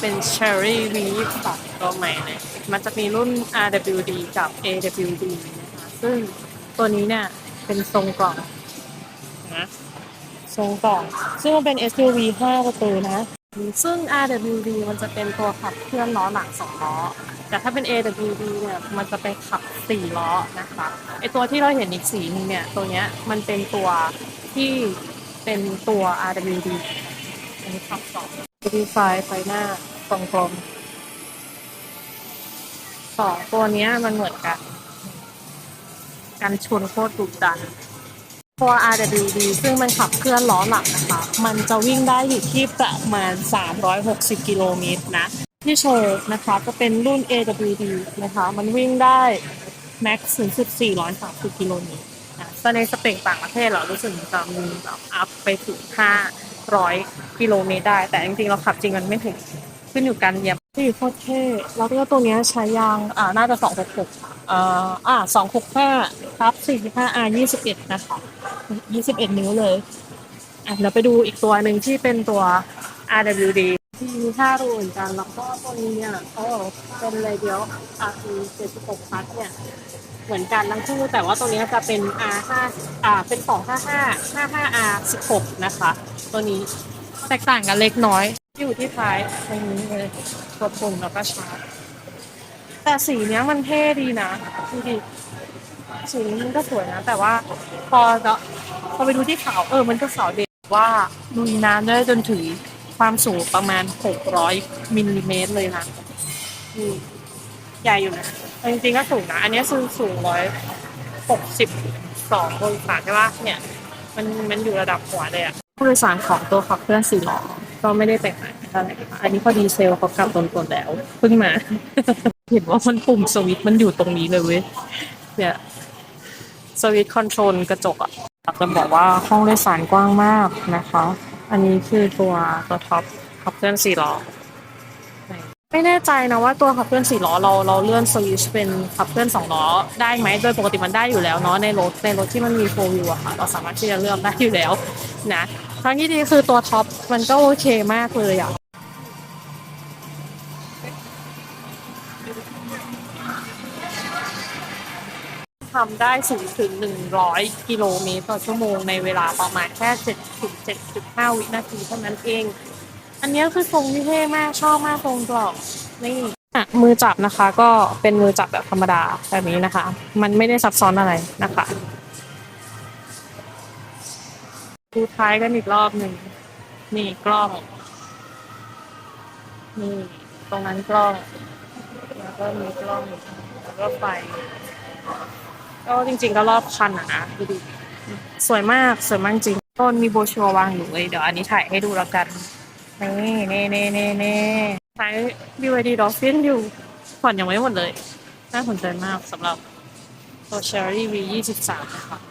เป็น Cherry V 2ตัวใหม่เลยมันจะมีรุ่น RWD กับ AWD นะคะซึ่งตัวนี้เนี่ย เป็นทรงกล่องนะทรงกล่อง ซึ่งมันเป็น SUV 5ประตูนะ ซึ่ง RWD มันจะเป็นตัวขับเคลื่อนล้อหลังสองล้อ แต่ถ้าเป็น AWD เนี่ยมันจะไปขับสี่ล้อนะคะไอตัวที่เราเห็นอีกสีนึงเนี่ย ตัวเนี้ยมันเป็นตัวที่เป็นตัว RWD อันนี้ขับสอง ดีไฟไฟหน้าตรงกลมสองตัวนี้มันเหมือนกัน กันชนโคตรดุดัน ตัว RWD ซึ่งมันขับเคลื่อนล้อหลังนะคะ มันจะวิ่งได้อยู่ที่ประมาณ 360 กิโลเมตรนะ ที่โชว์นะคะจะเป็นรุ่น AWD นะคะ มันวิ่งได้ max สูงสุด430 กิโลเมตรนะแต่ในสเปคต่างประเทศเรารู้สึกจะมีแบบอัพไปถึง 500กิโลเมตรได้ แต่จริงๆเราขับจริงมันไม่ถึงขึ้นอยู่กันเหยียบที่โคตรเท่แล้วก็ตัวเนี้ยใช้ยางอ่าน่าจะ266อ่าอ่า265ครับ45 R 21นะคะ21นิ้วเลยอะเราไปดูอีกตัวหนึ่งที่เป็นตัว RWD ที่มีห้ารูเหมือนกันแล้วก็ตัวนี้เนี่ยเขาบอกเป็นเลยเดียว RP 76พัทเนี่ยเหมือนกันทั้งคู่แต่ว่าตัวนี้จะเป็น R5 อ่าเป็น 255 55R 16 นะคะ ตัวนี้แตกต่างกันเล็กน้อยอยู่ที่ท้ายตรงนี้เลยตัวปุ่มแล้วก็ชาร์จแต่สีเนี้ยมันเท่ดีนะดูดิสีนี้มันก็สวยนะ แต่ว่าพอจะพอไปดูที่ขาวเออมันก็ขาวเด็กว่าลุยน้ำได้จนถึงความสูงประมาณ 600มิลลิเมตรเลยนะใหญ่อยู่นะจริงๆก็สูงนะ อันนี้คือสูงร้อยหกสิบสององศาใช่ปะเนี่ย มันมันอยู่ระดับหัวเลยอะ ผู้โดยสารของตัวขับเคลื่อนสี่ล้อก็ไม่ได้แตกต่างกันเท่าไรค่ะอันนี้พอดีเซลเขากลับตนๆแล้วเพิ่งมา เห็นว่ามันปุ่มสวิตช์มันอยู่ตรงนี้เลยเว้ยเนี่ยสวิตช์คอนโทรลกระจกอะจะบอกว่าห้องโดยสารกว้างมากนะคะ อันนี้คือตัวตัวท็อปขับเคลื่อนสี่ล้อไม่แน่ใจนะว่าตัวขับเคลื่อนสี่ล้อเราเราเลื่อนสวิตช์เป็นขับเคลื่อนสองล้อได้ไหมโดยปกติมันได้อยู่แล้วเนาะในรถในรถที่มันมีโฟวิวอะค่ะ เราสามารถที่จะเลือกได้อยู่แล้วนะ ครั้งที่ดีคือตัวท็อปมันก็โอเคมากเลยอะทำได้สูงถึง 100 กิโลเมตรต่อชั่วโมงในเวลาประมาณแค่7ถึง7.5 วินาทีเท่านั้นเอง อันนี้คือทรงที่เท่มากชอบมากทรงกรอบนี่อะมือจับนะคะก็เป็นมือจับแบบธรรมดาแบบนี้นะคะ มันไม่ได้ซับซ้อนอะไรนะคะ ดูท้ายกันอีกรอบหนึ่งนี่กล้อง นี่ ตรงนั้นกล้อง แล้วก็มีกล้องแล้วก็ไฟก็จริง ๆ ก็รอบคันอะนะดูดิสวยมากสวยมากจริงต้นมีโบชัวร์วางอยู่เลยเดี๋ยวอันนี้ถ่ายให้ดูแล้วกันนี่นี่นี่นี่นี่ใช้ BYD Dolphin อยู่ผ่อนยังไม่หมดเลย น่าสนใจมากสำหรับตัว Cherry V 23 นะคะ